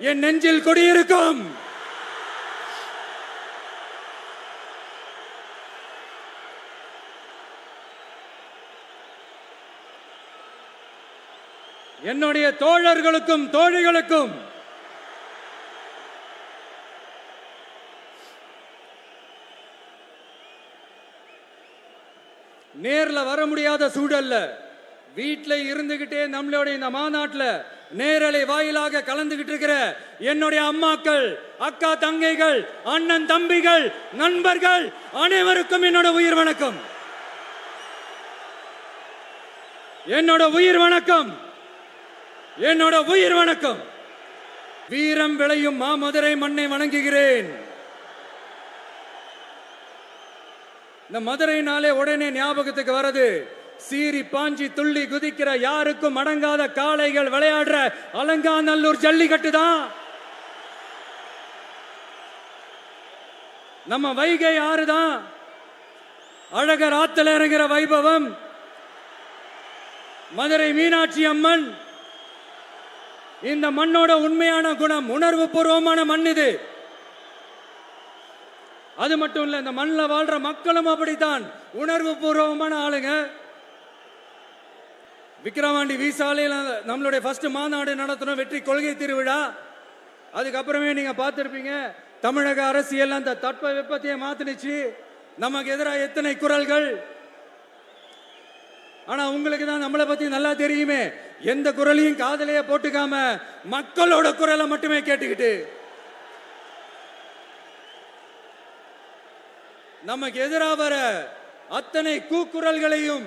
என் நெஞ்சில் குடியிருக்கும். என்னுடைய தோழர்களுக்கும் தோழிகளுக்கும் நேர்ல வர முடியாத சூழல்ல வீட்டில் இருந்துகிட்டே நம்மளுடைய இந்த மாநாட்டில் நேரலை வாயிலாக கலந்துகிட்டு இருக்கிற என்னுடைய அம்மாக்கள் அக்கா தங்கைகள் அண்ணன் தம்பிகள் நண்பர்கள் அனைவருக்கும் என்னோட உயிர் வணக்கம். என்னோட உயிர் வணக்கம். என்னோட உயிர் வணக்கம். வீரம் விளையும் மாமதுரை மண்ணை வணங்குகிறேன். இந்த மதுரைனாலே உடனே ஞாபகத்துக்கு வரது சீறி பாஞ்சி துள்ளி குதிக்கிற யாருக்கும் அடங்காத காளைகள் விளையாடுற அலங்காநல்லூர் ஜல்லிக்கட்டு தான். நம்ம வைகை ஆறு தான். அழகர் ஆத்துல இறங்குற வைபவம். மதுரை மீனாட்சி அம்மன். இந்த மண்ணோட உண்மையான குணம் உணர்வு பூர்வமான மண் இது. அது மட்டும் இல்லை இந்த மண்ணில் வாழ்ற மக்களும் அப்படித்தான். உணர்வு பூர்வமான ஆளுங்க. விக்கிரவாண்டி விசாலையில் நம்மளுடைய ஃபர்ஸ்ட் மாநாடு நடத்தணும் வெற்றி கொள்கை திருவிழா. அதுக்கப்புறமே நீங்கள் பார்த்துருப்பீங்க தமிழக அரசியல் அந்த தட்ப வெப்பத்தையே மாத்தினுச்சு. நமக்கு எதிராக எத்தனை குரல்கள்? ஆனா உங்களுக்கு தான் நம்மளை பத்தி நல்லா தெரியுமே. எந்த குரலையும் காதலையே போட்டுக்காம மக்களோட குரலை மட்டுமே கேட்டுக்கிட்டு. நமக்கு எதிராக வர அத்தனை கூக்குரல்களையும்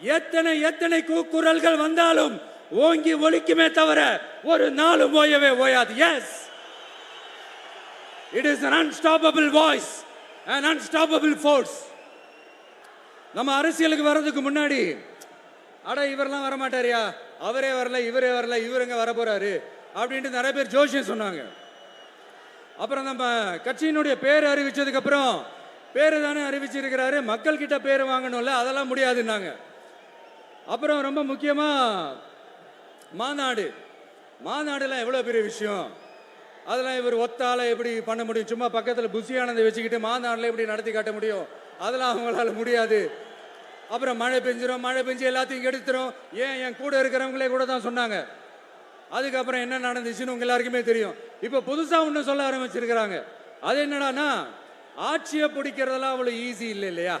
எத்தனை எத்தனை கூக்குரல்கள் வந்தாலும் ஓங்கி ஒழிக்குமே தவிர ஒரு நாளும் ஓயவே ஓயாது. Yes it is unstoppable voice and unstoppable force நம்ம அரசியலுக்கு வர்றதுக்கு முன்னாடி அட இவரெல்லாம் வர மாட்டாரியா அவரே வரல இவரே வரல இவருங்க வர போறாரு அப்படின்ட்டு நிறைய பேர் ஜோஷியம் சொன்னாங்க. அப்புறம் நம்ம கட்சியினுடைய பேர் அறிவிச்சதுக்கு அப்புறம் பேரு தானே அறிவிச்சிருக்கிறாரு. மக்கள் கிட்ட பேர் வாங்கணும்ல அதெல்லாம் முடியாதுன்னாங்க. அப்புறம் ரொம்ப முக்கியமா மாநாடு. மாநாடுலாம் எவ்வளோ பெரிய விஷயம்? அதெல்லாம் இவர் ஒத்தால எப்படி பண்ண முடியும்? சும்மா பக்கத்தில் புசியானதை வச்சுக்கிட்டு மாநாட்டில் எப்படி நடத்தி காட்ட முடியும்? அதெல்லாம் அவங்களால முடியாது. அப்புறம் மழை பெஞ்சிரும் மழை பெஞ்சு எல்லாத்தையும் கெடுத்துரும். ஏன் என் கூட இருக்கிறவங்களே கூட தான் சொன்னாங்க. அதுக்கப்புறம் என்ன நடந்துச்சுன்னு உங்க எல்லாருக்குமே தெரியும். இப்போ புதுசாக ஒன்று சொல்ல ஆரம்பிச்சிருக்கிறாங்க. அது என்னடான்னா ஆட்சியை பிடிக்கிறதெல்லாம் அவ்வளோ ஈஸி இல்லை இல்லையா?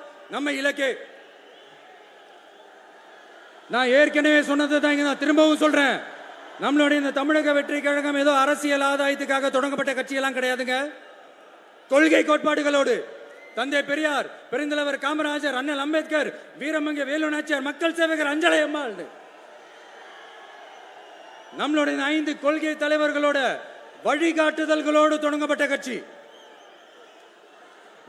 நம்ம இலக்கே. நான் ஏற்கனவே சொன்னது தான் இங்கே நான் திரும்பவும் சொல்றேன். நம்மளுடைய இந்த தமிழக வெற்றி கழகம் ஏதோ அரசியல் ஆதாயத்துக்காக தொடங்கப்பட்ட கட்சியெல்லாம் கிடையாதுங்க. கொள்கை கோட்பாடுகளோடு தந்தை பெரியார் பெருந்தலைவர் காமராஜர் அண்ணல் அம்பேத்கர் வீரமங்க வேலு நாச்சியார் மக்கள் சேவகர் அஞ்சலை அம்மாள் நம்மளுடைய ஐந்து கொள்கை தலைவர்களோட வழிகாட்டுதல்களோடு தொடங்கப்பட்ட கட்சி.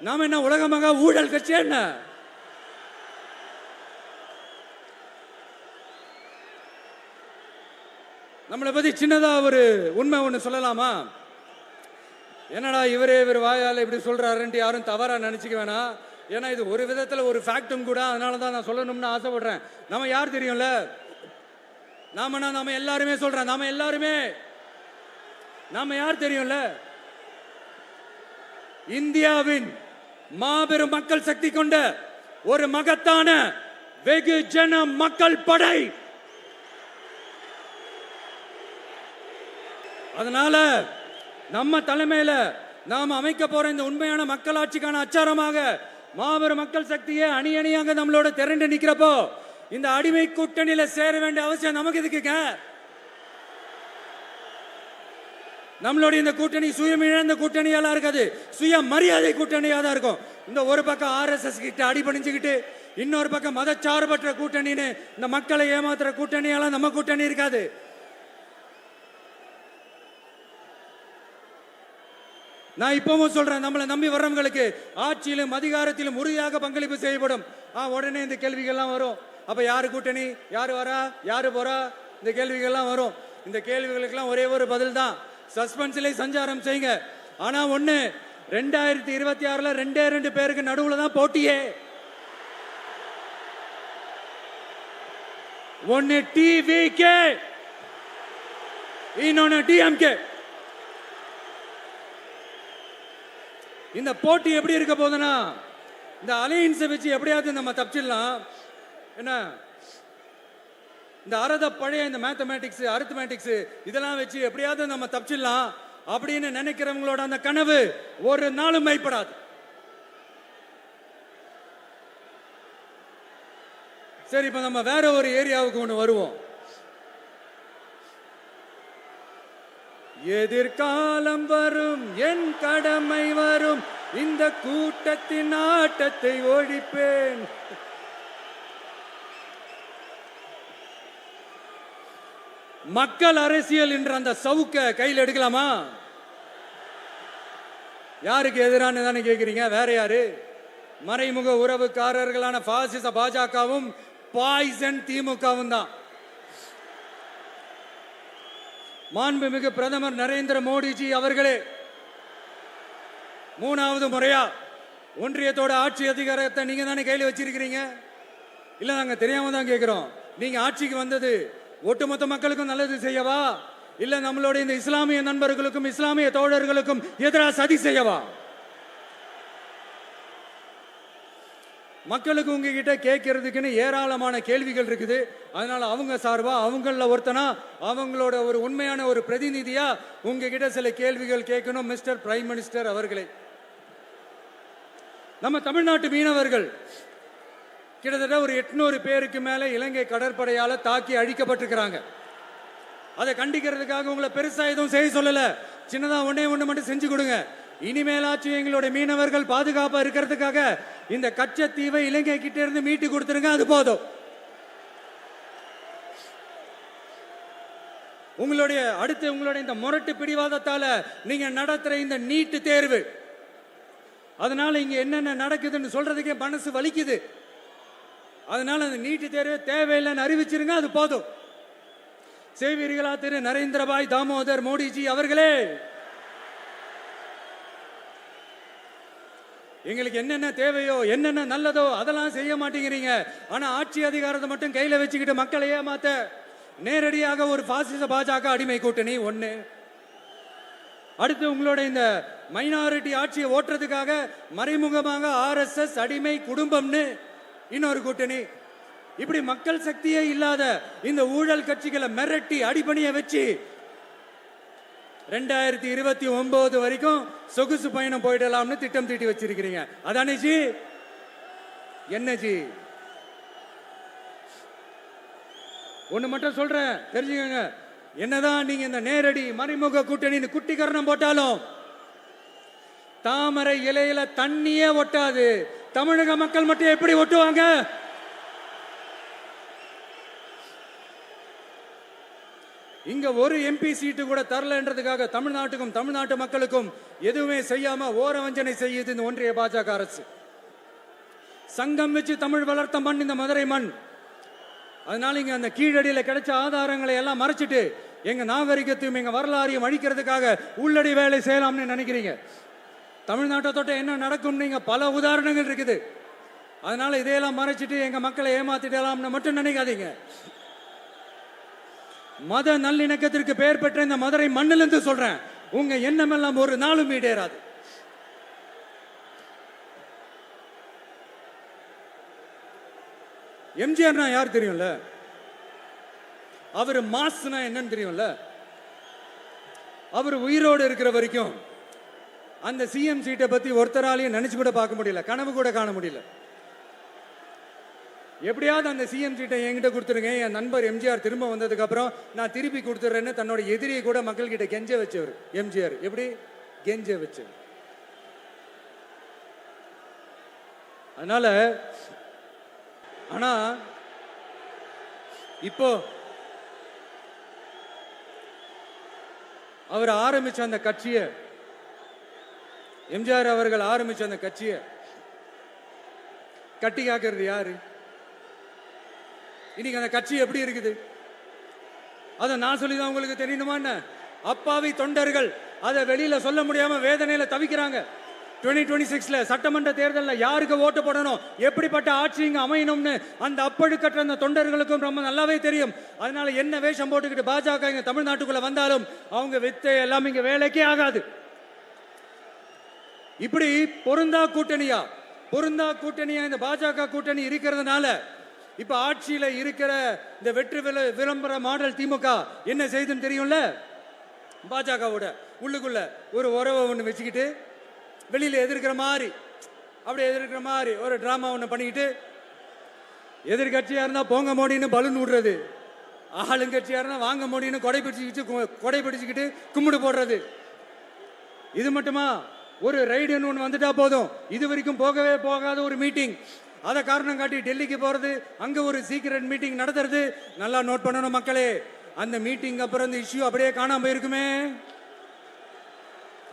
நாம என்ன உலகமாக ஊழல் கட்சி என்ன? நம்மளை பத்தி சின்னதா ஒரு உண்மை ஒண்ணு சொல்லலாமா? என்னடா இவரே இவர் வாயால் இப்படி சொல்றாருன்ட்டு யாரும் தவறா நினைச்சுக்க வேணாம். ஏன்னா இது ஒரு விதத்துல ஒரு ஃபேக்டும் கூட அதனால தான் நான் சொல்லணும்னு ஆசைப்படுறேன். நம்ம யார் தெரியும்ல? நாமனா நாம எல்லாருமே சொல்றேன் நாம எல்லாருமே நாம யார் தெரியும்ல? இந்தியாவின் மாபெரும் மக்கள் சக்தி கொண்ட ஒரு மகத்தான வெகு ஜன மக்கள் படை. அதனால நம்ம தலைமையில நாம் அமைக்க போற இந்த உண்மையான மக்களாட்சிக்கான அச்சாரமாக மாபெரும் மக்கள் சக்தியை அணி அணியாக நம்மளோட திரண்டு நிக்கிறப்போ இந்த அடிமை கூட்டணியில சேர வேண்டிய அவசியம் நமக்கு இதுக்குங்க நம்மளுடைய இந்த கூட்டணி சுயம் இழந்த கூட்டணியெல்லாம் இருக்காது. சுய மரியாதை கூட்டணியாக தான் இருக்கும். இந்த ஒரு பக்கம் ஆர்எஸ்எஸ் கிட்ட அடிபணிஞ்சுக்கிட்டு இன்னொரு பக்கம் மதச்சார்பற்ற கூட்டணின்னு இந்த மக்களை ஏமாத்துற கூட்டணியெல்லாம் நம்ம கூட்டணி இருக்காது. நான் இப்பவும் சொல்றேன் நம்மளை நம்பி வர்றவங்களுக்கு ஆட்சியிலும் அதிகாரத்திலும் உறுதியாக பங்களிப்பு செய்யப்படும். ஆ உடனே இந்த கேள்விகள்லாம் வரும். அப்ப யாரு கூட்டணி? யாரு வரா? யாரு போறா? இந்த கேள்விகள்லாம் வரும். இந்த கேள்விகளுக்கெல்லாம் ஒரே ஒரு பதில் தான் சஸ்பென்ஸ்ல சஞ்சாரம் செய்யுங்க. ஆனா ஒண்ணு ரெண்டாயிரத்தி இருபத்தி ஆறுல ரெண்டே ரெண்டு பேருக்கு நடுவுல தான் போட்டியே. ஒன்னு டிவிகே இன்னொன்னு டிஎம்கே இந்த போட்டி எப்படி இருக்க போகுதுன்னா இந்த அலையன்ஸை வச்சு எப்படியாவது நம்ம தப்பிச்சிடலாம். என்ன? இந்த அறத பழைய இந்த மேத்தமேட்டிக்ஸ் அரித்மேட்டிக்ஸ் இதெல்லாம் வச்சு எப்படியாவது நம்ம தப்பிச்சிடலாம் அப்படின்னு நினைக்கிறவங்களோட அந்த கனவு ஒரு நாளும் மைப்படாது சரி இப்ப நம்ம வேற ஒரு ஏரியாவுக்கு ஒன்று வருவோம். எதிர்காலம் வரும் என் கடமை வரும் இந்த கூட்டத்தின் ஆட்டத்தை ஒழிப்பேன். மக்கள் அரசியல் என்ற அந்த சவுக்க கையில் எடுக்கலாமா? யாருக்கு எதிரான தானே கேட்குறீங்க வேற யாரு? மறைமுக உறவுக்காரர்களான பாசிச பாஜகவும் பாய்சன் திமுகவும் தான். மாண்புமிகு பிரதமர் நரேந்திர மோடிஜி அவர்களே மூணாவது முறையா ஒன்றியத்தோட ஆட்சி அதிகாரத்தை நீங்க தானே கையில் வச்சிருக்கிறீங்க? இல்ல நாங்க தெரியாம தான் கேட்கிறோம் நீங்க ஆட்சிக்கு வந்தது ஒட்டுமொத்த மக்களுக்கும் நல்லது செய்யவா? இல்ல நம்மளுடைய இந்த இஸ்லாமிய நண்பர்களுக்கும் இஸ்லாமிய தோழர்களுக்கும் எதிராக சதி செய்யவா? மக்களுக்கு உங்ககிட்ட கேட்கறதுக்குன்னு ஏராளமான கேள்விகள் இருக்குது. அதனால அவங்க சார்பா அவங்கள ஒருத்தனா அவங்களோட ஒரு உண்மையான ஒரு பிரதிநிதியா உங்ககிட்ட சில கேள்விகள் கேட்கணும் மிஸ்டர் பிரைம் மினிஸ்டர் அவர்களே. நம்ம தமிழ்நாட்டு மீனவர்கள் கிட்டத்தட்ட ஒரு எட்நூறு பேருக்கு மேல இலங்கை கடற்படையால தாக்கி அழிக்கப்பட்டிருக்கிறாங்க. அதை கண்டிக்கிறதுக்காக உங்களை பெருசா எதுவும் செய்ய சொல்லல. சின்னதா ஒன்றே ஒண்ணு மட்டும் செஞ்சு கொடுங்க. இனிமேலாச்சும் எங்களுடைய மீனவர்கள் பாதுகாப்பா இருக்கிறதுக்காக இந்த கச்சத்தீவை இலங்கை கிட்ட இருந்து மீட்டு கொடுத்துருங்க அது போதும். உங்களுடைய அடுத்து உங்களுடைய இந்த முரட்டு பிடிவாதத்தால நீங்க நடத்துற இந்த நீட்டு தேர்வு. அதனால இங்க என்னென்ன நடக்குதுன்னு சொல்றதுக்கே மனசு வலிக்குது. அதனால அந்த நீட்டு தேர்வு தேவையில்லைன்னு அறிவிச்சிருங்க அது போதும். செய்வீர்களா திரு நரேந்திரபாய் தாமோதர் மோடிஜி அவர்களே? எங்களுக்கு என்னென்ன தேவையோ என்னென்ன நல்லதோ அதெல்லாம் செய்ய மாட்டேங்கிறீங்க. ஆனா ஆட்சி அதிகாரத்தை மட்டும் கையில வச்சுக்கிட்டு மக்களை ஏமாத்த நேரடியாக ஒரு பாசிச பாஜக அடிமை கூட்டணி ஒண்ணு. அடுத்து உங்களோட இந்த மைனாரிட்டி ஆட்சியை ஓட்டுறதுக்காக மறைமுகமாக ஆர்எஸ்எஸ் அடிமை குடும்பம்னு இன்னொரு கூட்டணி. இப்படி மக்கள் சக்தியே இல்லாத இந்த ஊழல் கட்சிகளை மிரட்டி அடிபணிய வச்சு ரெண்டாயிரத்தி இருபத்தி ஒன்பது வரைக்கும் சொகுசு பயணம் போயிடலாம்னு திட்டம் தீட்டி வச்சிருக்கிறீங்க. அதானே ஜி? என்ன ஜி? ஒண்ணு மட்டும் சொல்றேன் தெரிஞ்சுக்கோங்க. என்னதான் நீங்க இந்த நேரடி மறைமுக கூட்டணின்னு குட்டிக்கரணம் போட்டாலும் தாமரை இலையில தண்ணியே ஒட்டாது. தமிழக மக்கள் மட்டும் எப்படி ஒட்டுவாங்க இங்க ஒரு எம்பி சீட்டு கூட தரலன்றதுக்காக தமிழ்நாட்டுக்கும் தமிழ்நாட்டு மக்களுக்கும் எதுவுமே செய்யாம ஓரவஞ்சனை செய்யுது இந்த ஒன்றிய பாஜக அரசு. சங்கம் வச்சு தமிழ் வளர்த்த மண் இந்த மதுரை மண். அதனால இங்க அந்த கீழடியில கிடைச்ச ஆதாரங்களை எல்லாம் மறைச்சிட்டு எங்க நாகரிகத்தையும் எங்க வரலாறையும் அழிக்கிறதுக்காக உள்ளடி வேலை செய்யலாம்னு நினைக்கிறீங்க. தமிழ்நாட்டை தொட்ட என்ன நடக்கும் நீங்க பல உதாரணங்கள் இருக்குது. அதனால இதையெல்லாம் மறைச்சிட்டு எங்க மக்களை ஏமாத்திடலாம்னு மட்டும் நினைக்காதீங்க. மத நல்லிணக்கத்திற்கு பெயர் பெற்ற இந்த மதுரை மண்ணிலிருந்து சொல்றேன். உங்க எண்ணம் எல்லாம் ஒரு நாளும் ஈடேறாது. எம்ஜிஆர்னா யார் தெரியும்ல? அவர் மாஸ்னா என்னன்னு தெரியும்ல? அவர் உயிரோடு இருக்கிற வரைக்கும் அந்த சிஎம் சீட்டை பத்தி ஒருத்தராலையும் நினைச்சு கூட பார்க்க முடியல கனவு கூட காண முடியல. எப்படியாவது அந்த சிஎம் சீட்டை என்கிட்ட கொடுத்துருங்க என் நண்பர் எம்ஜிஆர் திரும்ப வந்ததுக்கு அப்புறம் நான் திருப்பி கொடுத்துட்றேன்னு தன்னோட எதிரியை கூட மக்கள்கிட்ட கெஞ்ச வச்சவர் எம்ஜிஆர் எப்படி? கெஞ்ச வச்சவர். அதனால ஆனா இப்போ அவர் ஆரம்பிச்ச அந்த கட்சியை எம்ஜிஆர் அவர்கள் ஆரம்பிச்ச அந்த கட்சியை கட்டி காக்கிறது யாரு? இன்னைக்கு அந்த கட்சி எப்படி இருக்குது? அதை நான் சொல்லி தான் உங்களுக்கு தெரியணுமா என்ன? அப்பாவி தொண்டர்கள் அதை வெளியில சொல்ல முடியாம வேதனையில தவிக்கிறாங்க. 2026 டுவெண்ட்டி சிக்ஸ்ல சட்டமன்ற தேர்தலில் யாருக்கு ஓட்டு போடணும்? எப்படிப்பட்ட ஆட்சி இங்க அமையணும்னு அந்த அப்பழுக்கற்ற அந்த தொண்டர்களுக்கும் ரொம்ப நல்லாவே தெரியும். அதனால என்ன வேஷம் போட்டுக்கிட்டு பாஜக இங்க தமிழ்நாட்டுக்குள்ள வந்தாலும் அவங்க வித்தை எல்லாம் இங்க வேலைக்கே ஆகாது. இப்படி பொருந்தா கூட்டணியா? பொருந்தா கூட்டணியா? இந்த பாஜக கூட்டணி இருக்கிறதுனால இப்ப ஆட்சியில இருக்கிற இந்த வெற்றி வில விளம்பர மாடல் திமுக என்ன செய்துன்னு தெரியும்ல? பாஜகவோட உள்ளுக்குள்ள ஒரு உறவை ஒன்று வச்சுக்கிட்டு வெளியில எதிர்க்கிற மாதிரி அப்படி எதிர்க்கிற மாதிரி ஒரு டிராமா ஒன்று பண்ணிக்கிட்டு எதிர்கட்சியா இருந்தா போங்க மோடின்னு பலூன் விடுறது ஆளுங்கட்சியா இருந்தா வாங்க மோடின்னு கொடை பிடிச்சிக்கிட்டு கொடை பிடிச்சிக்கிட்டு கும்பிடு போடுறது. இது மட்டுமா? ஒரு ரைடுன்னு ஒன்று வந்துட்டா போதும். இது வரைக்கும் போகவே போகாத ஒரு மீட்டிங் அதை காரணம் காட்டி டெல்லிக்கு போகிறது அங்கே ஒரு சீக்கிரட் மீட்டிங் நடத்துறது நல்லா நோட் பண்ணணும் மக்களே. அந்த மீட்டிங் அப்புறம் இந்த இஷ்யூ அப்படியே காணாம போயிருக்குமே.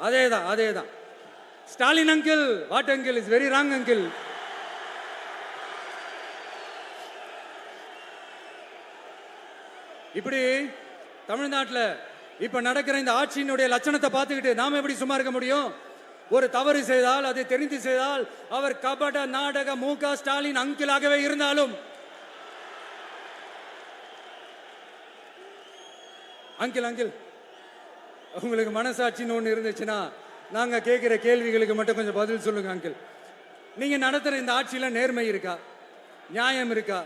அதே தான் அதே தான் Stalin uncle what uncle is very wrong uncle இப்படி தமிழ்நாட்டில் இப்போ நடக்கிற இந்த ஆட்சியினுடைய லட்சணத்தை பார்த்துக்கிட்டு நாம் எப்படி சும்மா இருக்க முடியும்? ஒரு தவறு செய்தால் அதை தெரிந்து செய்தால் அவர் கபட நாடக மு க ஸ்டாலின் அங்கிளாகவே இருந்தாலும். அங்கிள் அங்கிள் உங்களுக்கு மனசாட்சின்னு ஒன்று இருந்துச்சுன்னா நாங்கள் கேட்குற கேள்விகளுக்கு மட்டும் கொஞ்சம் பதில் சொல்லுங்க அங்கிள். நீங்கள் நடத்துகிற இந்த ஆட்சியில் நேர்மை இருக்கா? நியாயம் இருக்கா?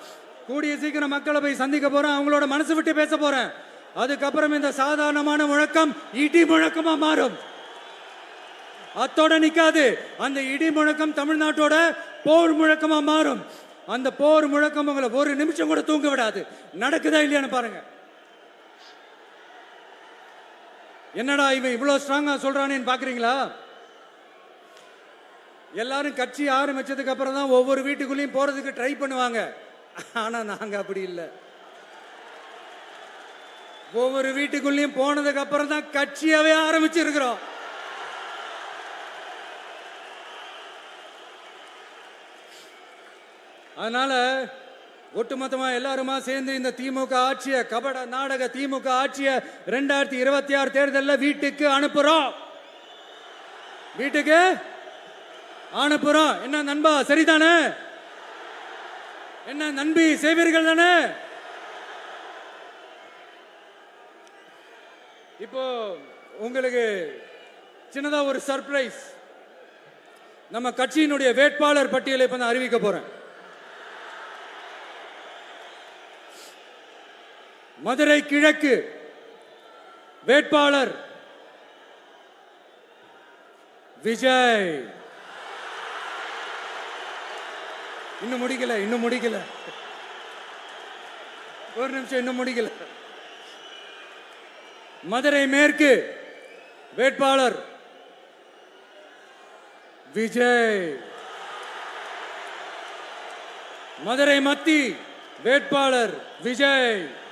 கூடிய சீக்கிரம் மக்களை போய் சந்திக்க போறேன். அவங்களோட மனசு விட்டு பேச போறேன். அதுக்கப்புறம் இந்த சாதாரணமான முழக்கம் இடி முழக்கமா மாறும். அத்தோட நிக்காது. அந்த இடி முழக்கம் தமிழ்நாட்டோட போர் முழக்கமா மாறும். அந்த போர் முழக்கம் உங்களை ஒரு நிமிஷம் கூட தூங்க விடாது. நடக்குதா இல்லையான்னு பாருங்க. என்னடா இவன் இவ்வளவு ஸ்ட்ராங்கா சொல்றானேன்னு பாக்குறீங்களா? எல்லாரும் கட்சி ஆரம்பிச்சதுக்கு அப்புறம் தான் ஒவ்வொரு வீட்டுக்குள்ளேயும் போறதுக்கு ட்ரை பண்ணுவாங்க. ஆனா நாங்க அப்படி இல்லை. ஒவ்வொரு வீட்டுக்குள்ளேயும் போனதுக்கு அப்புறம் தான் கட்சியாவே ஆரம்பிச்சிருக்கிறோம். அதனால ஒட்டுமொத்தமா எல்லாருமா சேர்ந்து இந்த திமுக ஆட்சிய கபட நாடக திமுக ஆட்சிய ரெண்டாயிரத்தி இருபத்தி ஆறு தேர்தலில் வீட்டுக்கு அனுப்புறோம். வீட்டுக்கு அனுப்புறோம். என்ன நண்பா சரிதானே? என்ன நண்பி செய்வீர்கள் தானே? இப்போ உங்களுக்கு சின்னதா ஒரு சர்ப்ரைஸ் நம்ம கட்சியினுடைய வேட்பாளர் பட்டியலை இப்ப நான் அறிவிக்க போறேன். மதுரை கிழக்கு வேட்பாளர் விஜய். இன்னும் முடிக்கல இன்னும் முடிக்கல. ஒரு நிமிஷம் இன்னும் முடிக்கல. மதுரை மேற்கு வேட்பாளர் விஜய். மதுரை மத்தி வேட்பாளர் விஜய்.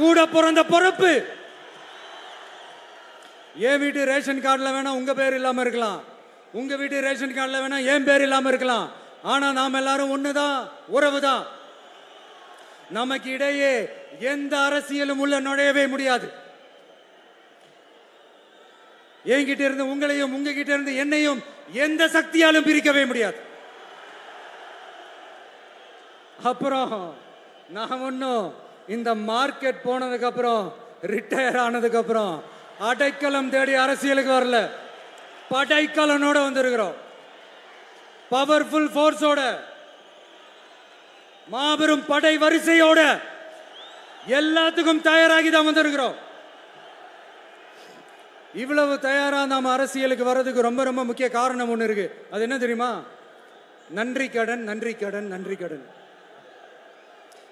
கூட பிறந்த பொறுப்பு. என் வீட்டு ரேஷன் கார்டில் வேணா உங்க பேர் இல்லாம இருக்கலாம். உங்க வீட்டு ரேஷன் கார்டில் வேணா என் பேர் இல்லாம இருக்கலாம். ஆனா நாம் எல்லாரும் ஒண்ணுதான் உறவு தான் நமக்கு இடையே எந்த அரசியலும் உள்ள நுழையவே முடியாது. என்கிட்ட இருந்து உங்களையும் உங்ககிட்ட இருந்து என்னையும் எந்த சக்தியாலும் பிரிக்கவே முடியாது. அப்புறம் நான் ஒன்றும் இந்த மார்க்கெட் போனதுக்கு அப்புறம் ரிட்டையர் ஆனதுக்கு அப்புறம் அடைக்கலம் தேடி அரசியலுக்கு வரல. படைக்கலனோட வந்திருக்கிறோம். பவர்ஃபுல் ஃபோர்ஸோட மாபெரும் படை வரிசையோட எல்லாத்துக்கும் தயாராகி தான் வந்திருக்கிறோம். இவ்வளவு தயாரா நாம் அரசியலுக்கு வர்றதுக்கு ரொம்ப ரொம்ப முக்கிய காரணம் ஒன்று இருக்கு. அது என்ன தெரியுமா? நன்றி கடன் நன்றி கடன் நன்றி கடன்.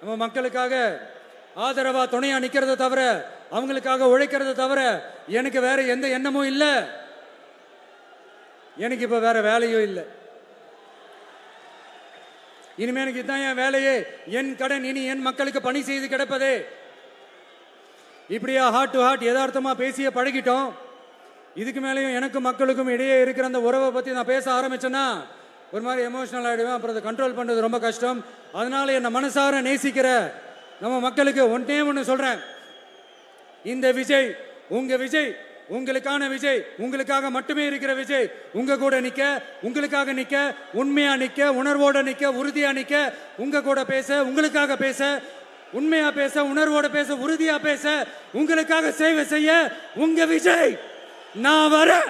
நம்ம மக்களுக்காக ஆதரவா துணையா நிக்கிறத தவிர அவங்களுக்காக உழைக்கிறத தவிர எனக்கு வேற எந்த எண்ணமும் இல்லை. எனக்கு இப்ப வேற வேலையும் இல்லை. இனிமே எனக்கு இதுதான் என் வேலையே. என் கடன் இனி என் மக்களுக்கு பணி செய்து கிடப்பதே. இப்படியா ஹார்ட் டு ஹார்ட் யதார்த்தமா பேசிய பழகிட்டோம். இதுக்கு மேலேயும் எனக்கும் மக்களுக்கும் இடையே இருக்கிற அந்த உறவை பத்தி நான் பேச ஆரம்பிச்சேன்னா ஒரு மாதிரி எமோஷனல் ஆகிடுவேன் அப்புறம் அதை கண்ட்ரோல் பண்ணுறது ரொம்ப கஷ்டம். அதனால என்னை மனசார நேசிக்கிற நம்ம மக்களுக்கு ஒன்றே ஒன்று சொல்கிறேன் இந்த விஜய் உங்கள் விஜய் உங்களுக்கான விஜய் உங்களுக்காக மட்டுமே இருக்கிற விஜய் உங்க கூட நிக்க உங்களுக்காக நிக்க உண்மையா நிக்க உணர்வோட நிக்க உறுதியா நிக்க உங்க கூட பேச உங்களுக்காக பேச உண்மையா பேச உணர்வோட பேச உறுதியா பேச உங்களுக்காக சேவை செய்ய உங்க விஜய் நான் வரேன்.